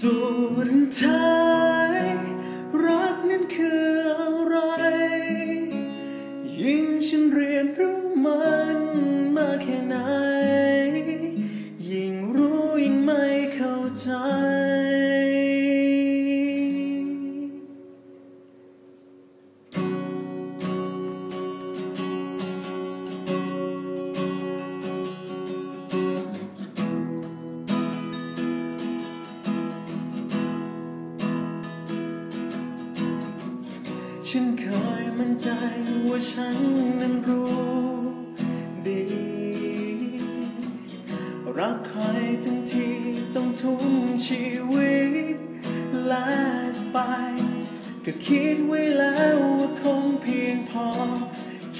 สุดท้ายรักนั้นคือ ฉันเคยมั่นใจว่าฉันนั้นรู้ดี รักใครทั้งทีต้องทุ่มชีวิตแลกไป ก็คิดไว้แล้วว่าคงเพียงพอ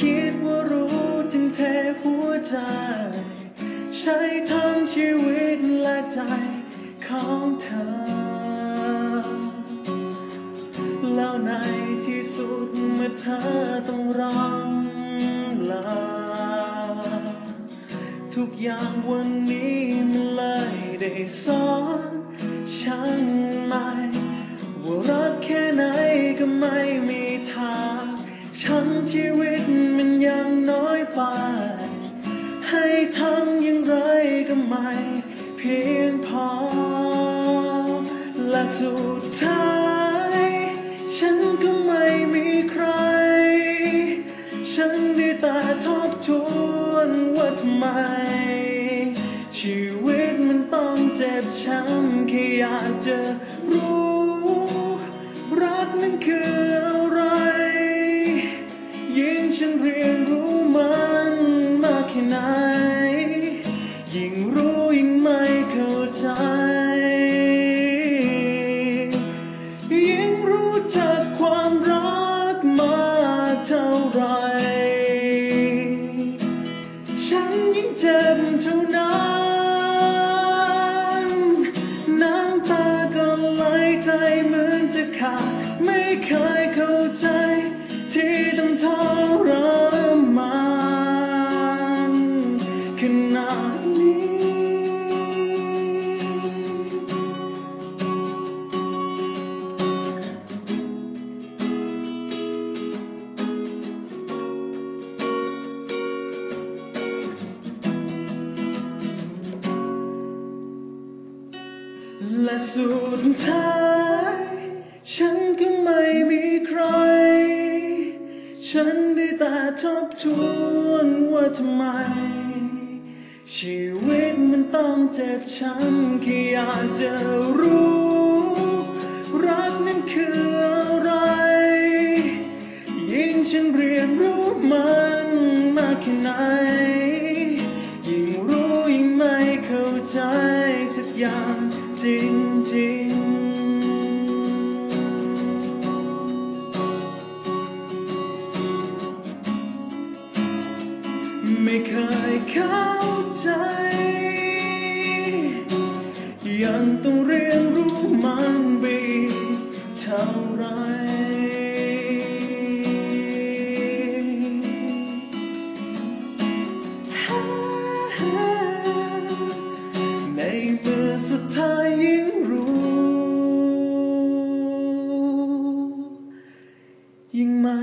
คิดว่ารู้ถึงแท้หัวใจ ใช้ทั้งชีวิตและใจของเธอ อย่างวันนี้มันเลยได้สอนฉันไหมว่ารักแค่ไหนก็ไม่มีทางฉันชีวิตมันยังน้อยไป ให้ทำอย่างไรก็ไม่เพียงพอ และสุดท้าย ฉันก็ไม่มีใคร ฉันได้แต่ทบทวนว่า ทำไม ชีวิตมันต้องเจ็บช้ำแค่อยากจะรู้ รักนั้นคือ เจ็บเท่านั้นน้ำตาก็ไหลใจเหมือนจะขาดไม่เคยเข้าใจที่ต้องทร และสุดท้าย ฉันก็ไม่มีใคร ฉันได้แต่ทบทวนว่าทำไม ชีวิตมันต้องเจ็บช้ำแค่อยากจะรู้ รักนั้นคืออะไร ยิ่งฉันเรียนรู้มันมากแค่ไหน ยิ่งรู้ยิ่งไม่เข้าใจสักอย่าง จริงๆ ไม่เคยเข้าใจ ยังต้องเรียนรู้มันไปเท่าไร ยิ่งรู้ ยิ่งไม่